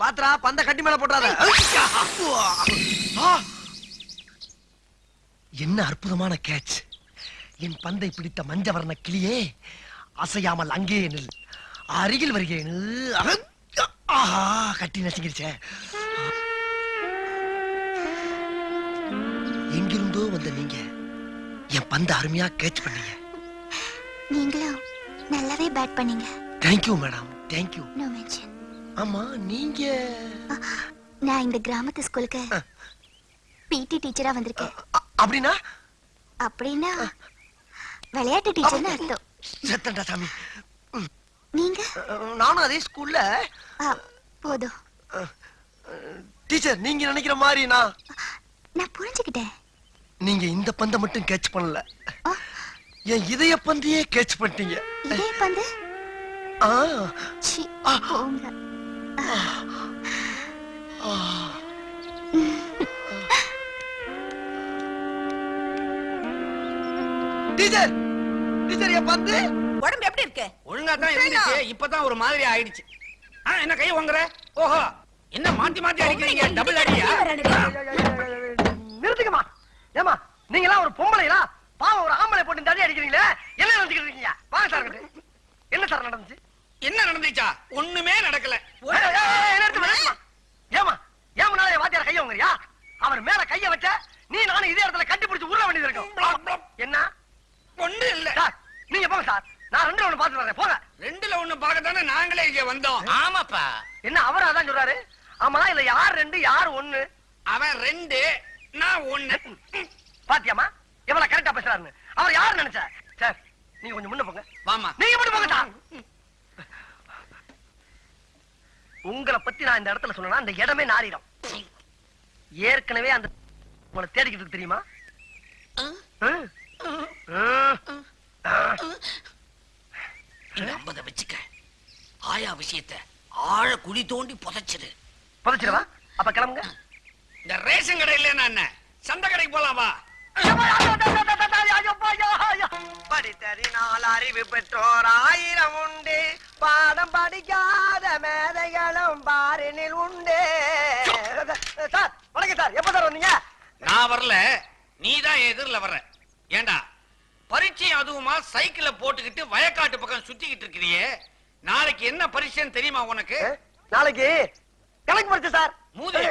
பாத்ரா பந்த கட்டி மேல போட்டுறாத. ஆ! என்ன அற்புதமான கேட்ச் என் பந்தை பிடித்த மஞ்ச வர்ண கிளியே அசையாமல் அங்கே நில். அருகில் வருகிறேன் ஆஹா கட்டி நசுங்கிருச்சேன் வந்த நீங்க? என் பந்த அருமையா கேட்ச் பண்ணீங்க. நீங்களும் நல்லாவே பேட் பண்ணீங்க. Thank you madam thank you no mention ஆமா நீங்க? நான் இந்த கிராமத்து ஸ்கூலுக்கு. பிடி டீச்சரா வந்திருக்கேன். அ- அப்படின்னா? அப்படின்னா விளையாட்டு டீச்சர்னு அர்த்தம். சத்தண்டா சாமி. நீங்க? நானும் அதே ஸ்கூல்ல போதும். டீச்சர் நீங்க நினைக்கிற மாதிரி நான் நான் புரிஞ்சுக்கிட்டேன். நீங்க இந்த பந்தை மட்டும் கேட்ச் பண்ணல. என் இதய பந்தையே கேட்ச் பண்ணிட்டீங்க. இதே பந்து? ஆ, சி. போங்க. டீச்சர் டீச்சர் என் பந்து? உடம்பு எப்படி இருக்கு? ஒழுங்கா தான் இருந்துச்சு. இப்பதான் ஒரு மாதிரி ஆயிடுச்சு. ஆ, என்ன கை வாங்குற? ஓஹோ. என்ன மாத்தி மாத்தி அடிக்கிறீங்க? டபுள் அடியா? நிறுத்துக்கமா ஏமா நீங்க எல்லாம் ஒரு பொம்பளைங்களா பாவம் ஒரு ஆம்பளை போட்டு அடி அடிக்கிறீங்களே? என்ன நினைச்சுக்கிட்டு இருக்கீங்க? வாங்க சார். என்ன சார் நடந்துச்சு? என்ன நடந்துச்சா? ஒண்ணுமே நடக்கல. ஏமா ஏன் முன்னாலே வாத்தியார் கைய வாங்குறியா? அவர் மேல கைய வச்ச நீ நானும் இதே இடத்துல கட்டி பிடிச்சு உருள வேண்டியது இருக்கும். என்ன? ஒண்ணு இல்ல. சார் நீங்க போங்க சார். நான் ரெண்டு ஒண்ணு பாத்து வரேன். போங்க. ரெண்டுல ஒண்ணு பார்க்கத்தானே நாங்களே இங்க வந்தோம். ஆமாப்பா. என்ன அவர் அதான் சொல்றாரு? ஆமா இல்ல யார் ரெண்டு யார் ஒண்ணு? அவன் ரெண்டு. நான் ஒண்ணு. பாத்தியாமா எவ்வளவு கரெக்டா பேசுறாருன்னு. அவர் யாரு நினைச்ச? சார் நீங்க கொஞ்சம் முன்ன போங்க. வாமா நீங்க மட்டும் போங்க சார். உங்களை பத்தி நான் இந்த இடத்துல சொன்னா அந்த இடமே நாரிடும். ஏற்கனவே அந்த உங்களை தேடிக்கிட்டு தெரியுமா? ஐம்பதை வச்சுக்க. ஆயா விஷயத்த ஆழ குழி தோண்டி புதைச்சிடு புதைச்சிடவா? அப்ப கிளம்புங்க. இந்த ரேஷன் கடையில நான் என்ன சந்தை கடைக்கு போலாமா படித்தறினால் அறிவு பெற்றோர் ஆயிரம் உண்டு. பாடம் படிக்காத மேதைகளும் பாரினில் உண்டு. சார் வணக்கம் சார். எப்ப சார் வந்தீங்க? நான் வரல. நீ தான் எதிரில் வர்ற. ஏண்டா? பரீட்சை அதுவுமா சைக்கிள போட்டுக்கிட்டு வயக்காட்டு பக்கம் சுத்திக்கிட்டு இருக்கிறியே. நாளைக்கு என்ன பரீட்சைன்னு தெரியுமா உனக்கு? நாளைக்கு கணக்கு படிச்சு சார். மூதே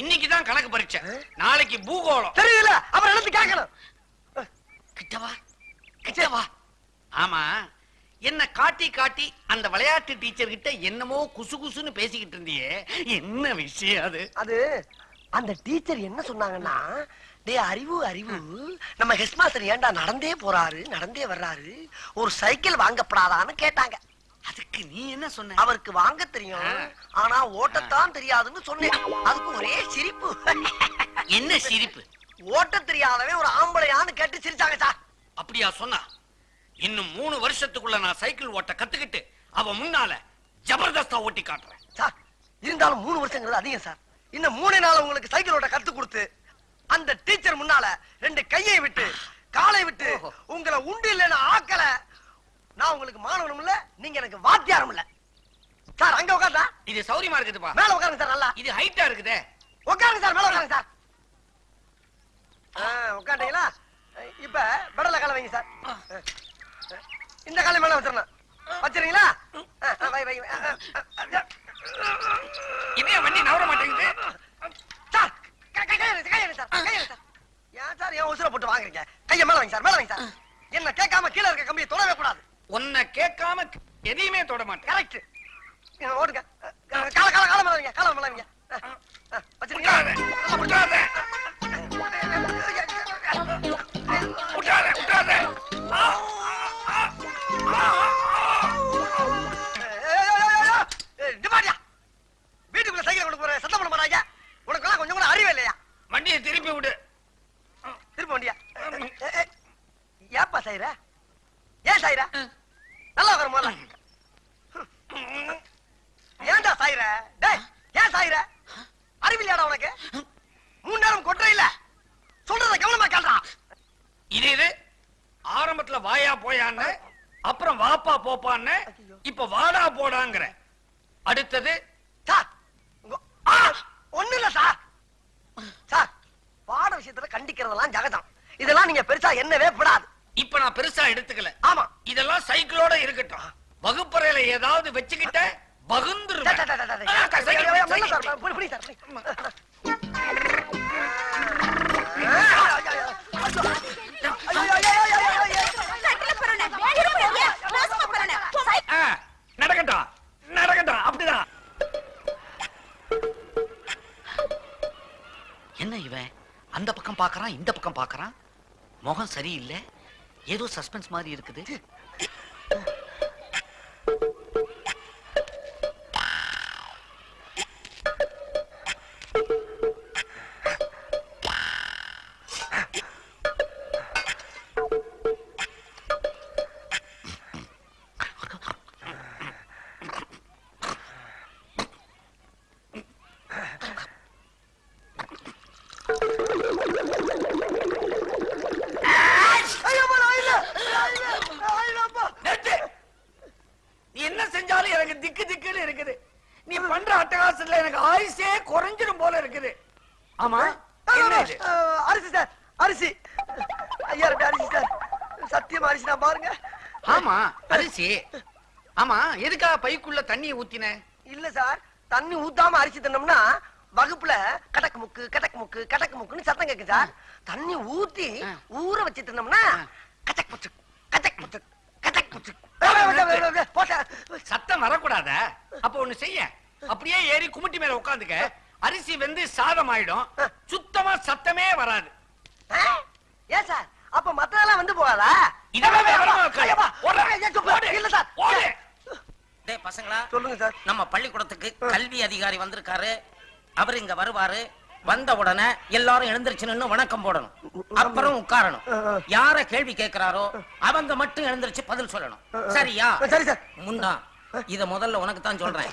இன்னைக்கு தான் கணக்கு பரீட்சை. நாளைக்கு பூகோளம். தெரியல அப்புறம் எழுத்து கேட்கணும்? கிட்டவா? கிட்டவா? ஆமா. என்ன காட்டி காட்டி அந்த விளையாட்டு டீச்சர் கிட்ட என்னமோ குசு குசுன்னு பேசிக்கிட்டு இருந்தியே. என்ன விஷயம் அது? அது அந்த டீச்சர் என்ன சொன்னாங்கன்னா டே அறிவு அறிவு. நம்ம ஹெட் மாஸ்டர் ஏன்டா நடந்தே போறாரு நடந்தே வர்றாரு. ஒரு சைக்கிள் வாங்கப்படாதான்னு கேட்டாங்க. அதுக்கு நீ என்ன சொன்ன? அவருக்கு வாங்க தெரியும். ஆனா ஓட்டத்தான் தெரியாதுன்னு சொன்னேன். அதுக்கு ஒரே சிரிப்பு. என்ன சிரிப்பு? ஓட்ட தெரியாதவன் ஒரு ஆம்பளையான்னு கேட்டு சிரிச்சாங்க சார். அப்படியா சொன்னா? இன்னும் மூணு வருஷத்துக்குள்ள நான் சைக்கிள் ஓட்ட கத்துக்கிட்டு அவ முன்னால ஜபர்தஸ்தா ஓட்டி காட்டுறேன். சார் இருந்தாலும் மூணு வருஷங்கிறது அதிகம் சார். இன்னும் மூணு நாள் உங்களுக்கு சைக்கிள் ஓட்ட கத்து கொடுத்து அந்த டீச்சர் முன்னால ரெண்டு கையை விட்டு காலை விட்டு. உங்களை உண்டு இல்லைன்னு ஆக்கல. நான் உங்களுக்கு மாணவனும் இல்ல நீங்க எனக்கு வாத்தியாரும் இல்ல. சார் அங்க உட்காந்தா இது சௌரியமா இருக்குதுப்பா. மேல உட்காருங்க சார் நல்லா. இது ஹைட்டா இருக்குதே. உட்காருங்க சார் மேல உட்காருங்க சார். ஆ, உட்காந்தீங்களா இப்ப பெடல காலை வைங்க சார். இந்த காலை மேல வச்சிடணும். வச்சிருங்களா? வை வை இதே வண்டி நவர மாட்டேங்குது? சார் கை- கை- கையை எடுத்து, கையை எடுத்து சார், கையை எடுத்து சார். ஏன் சார் ஏன் உசுர போட்டு வாங்குறீங்க? கையை மேல வைங்க சார் மேல வைங்க சார். என்ன கேட்காம கீழே இருக்க கம்பியை தொடவே கூடாது. உன்னை கேட்காம எதையுமே தொட மாட்டேன் கரெக்ட் ஓடுங்க கால கால கால மேல வைங்க கால மேல வைங்க வாப்பா போப்பான்னு. இப்ப வாடா போடாங்கிற அடுத்தது சார் ஒண்ணும் இல்ல சார் சார் பாட விஷயத்துல கண்டிக்கிறதெல்லாம் ஜகதம் இதெல்லாம் நீங்க பெருசா என்னவே படாது இப்ப நான் பெருசா எடுத்துக்கல ஆமா இதெல்லாம் சைக்கிளோட இருக்கட்டும் வகுப்பறையில ஏதாவது வச்சுக்கிட்ட டே, பக்கம் பாக்குறான் இந்த பக்கம் பாக்குறான். முகம் சரியில்லை. ஏதோ சஸ்பென்ஸ் மாதிரி இருக்குது. ஆமா. என்ன இது? அரிசி சார் அரிசி. ஐயா ரூபாய் அரிசி சார். சத்தியமா அரிசி நான் பாருங்க. ஆமா அரிசி. ஆமா எதுக்காக பைக்குள்ள தண்ணியை ஊத்தின? இல்ல சார் தண்ணி ஊத்தாம அரிசி தின்னோம்னா வகுப்புல கடக்கு முக்கு கடக்கு முக்கு கடக்கு முக்குன்னு சத்தம் கேக்கு சார். தண்ணி ஊத்தி. ஊற வச்சு தின்னோம்னா. கச்சக் முச்சு கச்சக் முச்சு கச்சக். போட்ட சத்தம் வரக்கூடாத. அப்ப ஒண்ணு செய்ய அப்படியே ஏறி குமிட்டி மேல உட்காந்துக்க. அரிசி வெந்து சாதம் ஆயிடும் சுத்தமா சத்தமே வராது. ஏன் சார்? அப்ப மத்ததெல்லாம் வந்து போகாதா? பசங்களா. சொல்லுங்க சார். நம்ம பள்ளிக்கூடத்துக்கு கல்வி அதிகாரி வந்திருக்காரு. அவர் இங்க வருவாரு. வந்த உடனே எல்லாரும் எழுந்திருச்சு நின்னு வணக்கம் போடணும். அப்புறம் உட்காரணும். யார கேள்வி கேட்கிறாரோ அவங்க மட்டும் எழுந்திருச்சு பதில் சொல்லணும். சரியா? சரி சார். முன்னா இத முதல்ல உனக்கு தான் சொல்றேன்.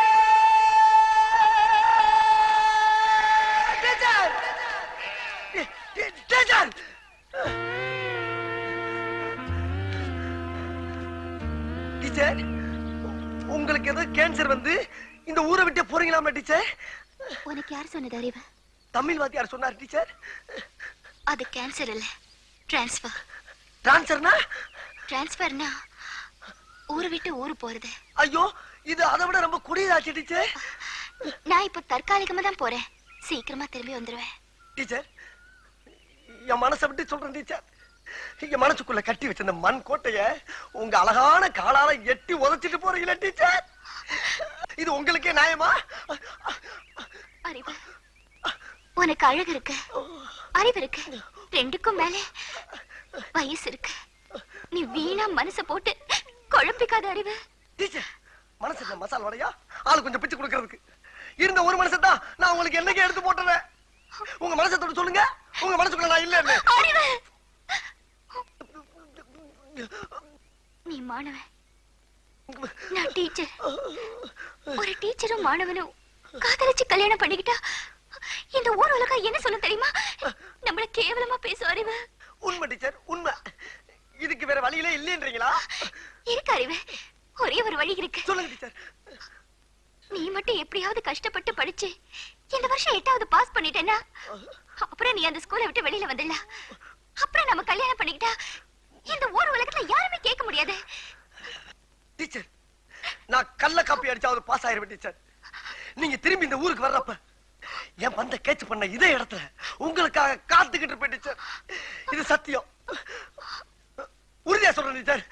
டீச்சர். உங்களுக்கு ஏதோ கேன்சர் வந்து இந்த ஊரை விட்டு போறீங்களாமா டீச்சர்? உனக்கு யார் சொன்னது அறிவு? தமிழ் வாத்தியார் சொன்னார் டீச்சர்? அது கேன்சர் இல்ல. டிரான்ஸ்ஃபர் டிரான்ஸ்ஃபர்னா டிரான்ஸ்ஃபர்னா ஊரை விட்டு ஊரு போறது. ஐயோ இது அதை விட ரொம்ப குடியதாச்சு டீச்சர். நான் இப்ப தற்காலிகமா தான் போறேன். சீக்கிரமா திரும்பி வந்துருவேன். டீச்சர் என் மனசை விட்டு சொல்றேன் டீச்சர். என் மனசுக்குள்ள கட்டி வச்சிருந்த மண் கோட்டைய உங்க அழகான காலால எட்டி உதைச்சிட்டு போறீங்களா டீச்சர்? இது உங்களுக்கே நியாயமா? அறிவு. உனக்கு அழகு இருக்கு. அறிவு இருக்கு. ரெண்டுக்கும் மேல வயசு இருக்கு. நீ வீணா மனச போட்டு குழப்பிக்காத அறிவு. டீச்சர் மனசு என்ன மசால் வடையா? ஆளு கொஞ்சம் பிச்சு கொடுக்கறதுக்கு. இருந்த ஒரு மனசை தான் நான் உங்களுக்கு என்னைக்கு எடுத்து போட்டுறேன். உங்க மனசை தொட்டு சொல்லுங்க. உங்க மனசுக்குள்ள நான் இல்லன்னு. அறிவு. நீ மாணவன். நான் டீச்சர் ஒரு டீச்சரும் மாணவனும் காதலிச்சு கல்யாணம் பண்ணிக்கிட்டா இந்த ஊர் உலகம் என்ன சொல்ல தெரியுமா? நம்மள கேவலமா பேசும் அறிவு உண்மை டீச்சர் உண்மை. இதுக்கு வேற வழியிலே இல்லைன்றீங்களா? இருக்கு அறிவு. ஒரே ஒரு வழி இருக்கு. சொல்லுங்க டீச்சர் நீ மட்டும் எப்படியாவது கஷ்டப்பட்டு படிச்சு இந்த வருஷம் எட்டாவது பாஸ் பண்ணிட்டேன்னா அப்புறம் நீ அந்த ஸ்கூலை விட்டு வெளியில வந்துடலாம். அப்புறம் நம்ம கல்யாணம் பண்ணிக்கிட்டா இந்த ஊர் உலகத்துல யாருமே கேட்க முடியாது. டீச்சர் நான் கள்ள காப்பி அடிச்சாவது பாஸ் ஆயிருவேன் டீச்சர். நீங்க திரும்பி இந்த ஊருக்கு வர்றப்ப என் பந்த கேட்ச் பண்ண இதே இடத்துல உங்களுக்காக காத்துக்கிட்டு இருப்பேன் டீச்சர். இது சத்தியம். உறுதியா சொல்றேன் டீச்சர்.